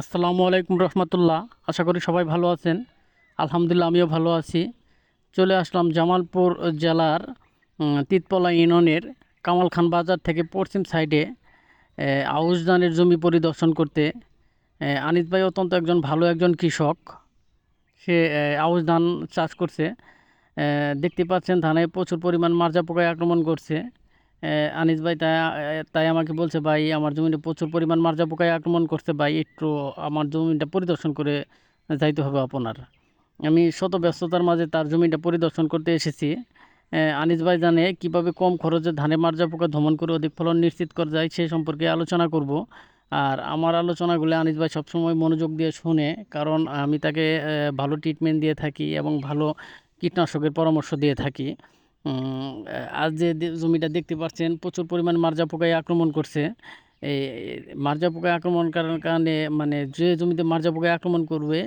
আসসালামু আলাইকুম রহমতুল্লাহ। আশা করি সবাই ভালো আছেন। আলহামদুলিল্লাহ আমিও ভালো আছি। চলে আসলাম জামালপুর জেলার তিতপলা ইউনিয়নের কামাল খান বাজার থেকে পশ্চিম সাইডে ধানের জমি পরিদর্শন করতে। এ, আনিস ভাই অত্যন্ত একজন ভালো একজন কৃষক। সে আউশ ধান চাষ করছে। দেখতে পাচ্ছেন ধানে প্রচুর পরিমাণ মার্জা পোকায় আক্রমণ করছে। আনিস ভাই তাই তাই আমাকে বলছে, ভাই, আমার জমিটা প্রচুর পরিমাণ মার্জা পোকায় আক্রমণ করছে, ভাই, একটু আমার জমিটা পরিদর্শন করে যাইতে হবে আপনার। আমি শত ব্যস্ততার মাঝে তার জমিটা পরিদর্শন করতে এসেছি। আনিস ভাই জানে কীভাবে কম খরচে ধানে মার্জা পোকা দমন করে অধিক ফলন নিশ্চিত করা যায় সে সম্পর্কে আলোচনা করব। আর আমার আলোচনাগুলো আনিস ভাই সবসময় মনোযোগ দিয়ে শুনে, কারণ আমি তাকে ভালো ট্রিটমেন্ট দিয়ে থাকি এবং ভালো কীটনাশকের পরামর্শ দিয়ে থাকি। আজ যে জমিটা দেখতে পাচ্ছেন, প্রচুর পরিমাণ মার্জা পোকায় আক্রমণ করছে। এই মার্জা পোকায় আক্রমণ করার কারণে মানে যে জমিতে মার্জা পোকায় আক্রমণ করবে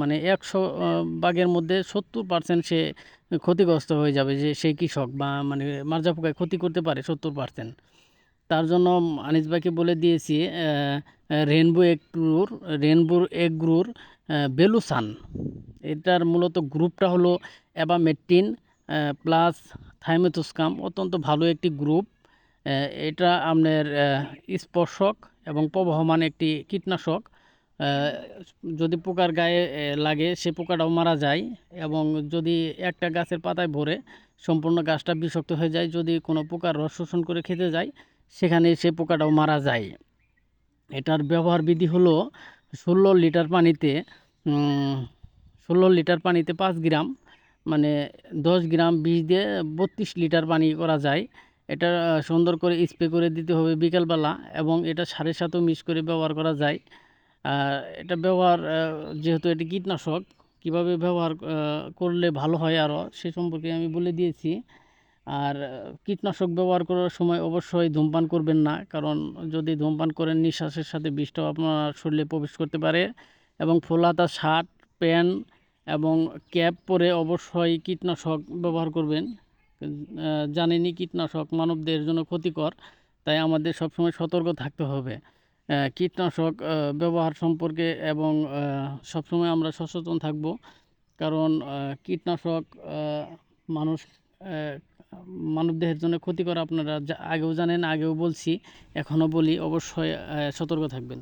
মানে একশো বাগের মধ্যে সত্তর পার্সেন্ট সে ক্ষতিগ্রস্ত হয়ে যাবে, যে সেই কৃষক বা মানে মার্জা পোকায় ক্ষতি করতে পারে সত্তর পার্সেন্ট তার জন্য আনিস বলে দিয়েছি রেনবো এগ্রুর রেনবোর এগ্রুর বেলুসান। এটার মূলত গ্রুপটা হলো অ্যাবামেট্টিন প্লাস থাইমেথোস্কাম অত্যন্ত ভালো একটি গ্রুপ এটা আপনার স্পর্শক এবং প্রবহমান একটি কীটনাশক। যদি পোকার গায়ে লাগে, সে পোকাটাও মারা যায় এবং যদি একটা গাছের পাতায় ভরে সম্পূর্ণ গাছটা বিষাক্ত হয়ে যায়, যদি কোনো পোকার রস শোষণ করে খেতে যায়, সেখানে সে পোকাটাও মারা যায়। এটার ব্যবহার বিধি হলো ষোলো লিটার পানিতে ষোলো লিটার পানিতে পাঁচ গ্রাম মানে দশ গ্রাম বিষ দিয়ে বত্রিশ লিটার পানি করা যায়। এটা সুন্দর করে স্প্রে করে দিতে হবে বিকেলবেলা এবং এটা সারের সাথেও মিক্স করে ব্যবহার করা যায়। এটা ব্যবহার যেহেতু এটি কীটনাশক, কীভাবে ব্যবহার করলে ভালো হয় আরও সে সম্পর্কে আমি বলে দিয়েছি। আর কীটনাশক ব্যবহার করার সময় অবশ্যই ধূমপান করবেন না, কারণ যদি ধূমপান করেন নিঃশ্বাসের সাথে বিষটাও আপনার শরীরে প্রবেশ করতে পারে এবং ফুলহাতা শার্ট, প্যান্ট এবং ক্যাপ পরে অবশ্যই কীটনাশক ব্যবহার করবেন। আহ, জানেনই কীটনাশক মানবদের জন্য ক্ষতিকর তাই আমাদের সবসময় সতর্ক থাকতে হবে। কীটনাশক ব্যবহার সম্পর্কে এবং সবসময় আমরা সচেতন থাকব। কারণ কীটনাশক মানুষ মানবদেহের জন্য ক্ষতিকর আপনারা আগেও জানেন আগেও বলছি এখনও বলি অবশ্যই সতর্ক থাকবেন।